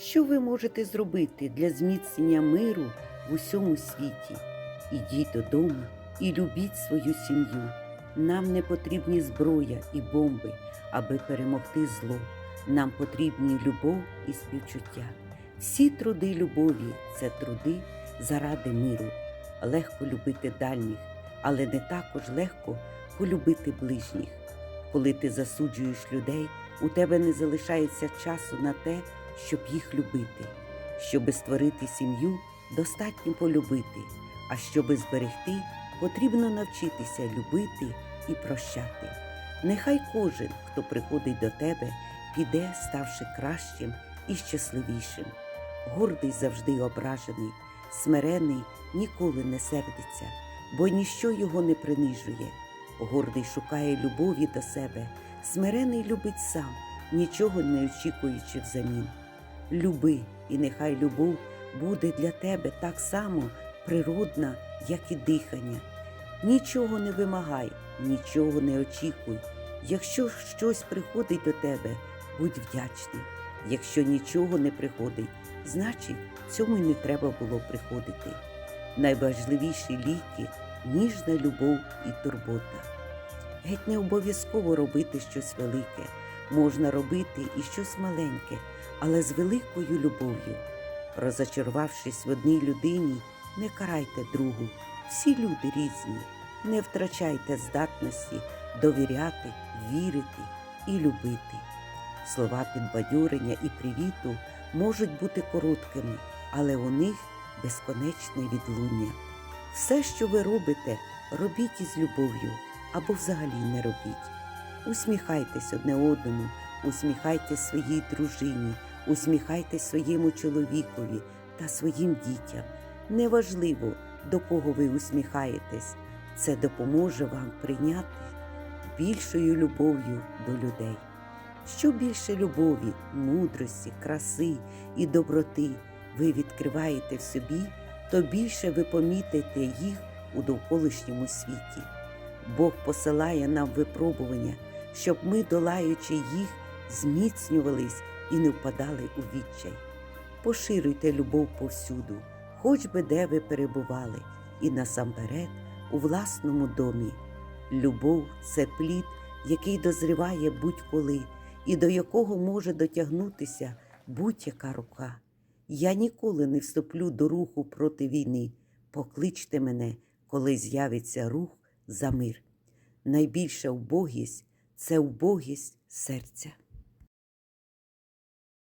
Що ви можете зробити для зміцнення миру в усьому світі? Ідіть додому і любіть свою сім'ю. Нам не потрібні зброя і бомби, аби перемогти зло. Нам потрібні любов і співчуття. Всі труди любові це труди заради миру. Легко любити дальніх, але не також легко полюбити ближніх. Коли ти засуджуєш людей, у тебе не залишається часу на те, щоб їх любити. Щоби створити сім'ю, достатньо полюбити, а щоби зберегти, потрібно навчитися любити і прощати. Нехай кожен, хто приходить до тебе, піде, ставши кращим і щасливішим. Гордий завжди ображений, смирений ніколи не сердиться, бо ніщо його не принижує. Гордий шукає любові до себе, смирений любить сам, нічого не очікуючи взамін. Люби, і нехай любов буде для тебе так само природна, як і дихання. Нічого не вимагай, нічого не очікуй. Якщо щось приходить до тебе, будь вдячний. Якщо нічого не приходить, значить цьому й не треба було приходити. Найважливіші ліки ніжна любов і турбота. Геть не обов'язково робити щось велике, можна робити і щось маленьке, але з великою любов'ю. Розочарувавшись в одній людині, не карайте другу. Всі люди різні. Не втрачайте здатності довіряти, вірити і любити. Слова підбадьорення і привіту можуть бути короткими, але у них безконечне відлуння. Все, що ви робите, робіть із любов'ю або взагалі не робіть. Усміхайтесь одне одному, усміхайтесь своїй дружині, усміхайтесь своєму чоловікові та своїм дітям. Неважливо, до кого ви усміхаєтесь, це допоможе вам прийняти більшою любов'ю до людей. Що більше любові, мудрості, краси і доброти ви відкриваєте в собі, то більше ви помітите їх у довколишньому світі. Бог посилає нам випробування, щоб ми, долаючи їх, зміцнювались і не впадали у відчай. Поширюйте любов повсюду, хоч би де ви перебували, і насамперед у власному домі. Любов це плід, який дозріває будь-коли, і до якого може дотягнутися будь-яка рука. Я ніколи не вступлю до руху проти війни. Покличте мене, коли з'явиться рух за мир. Найбільша убогість це убогість серця.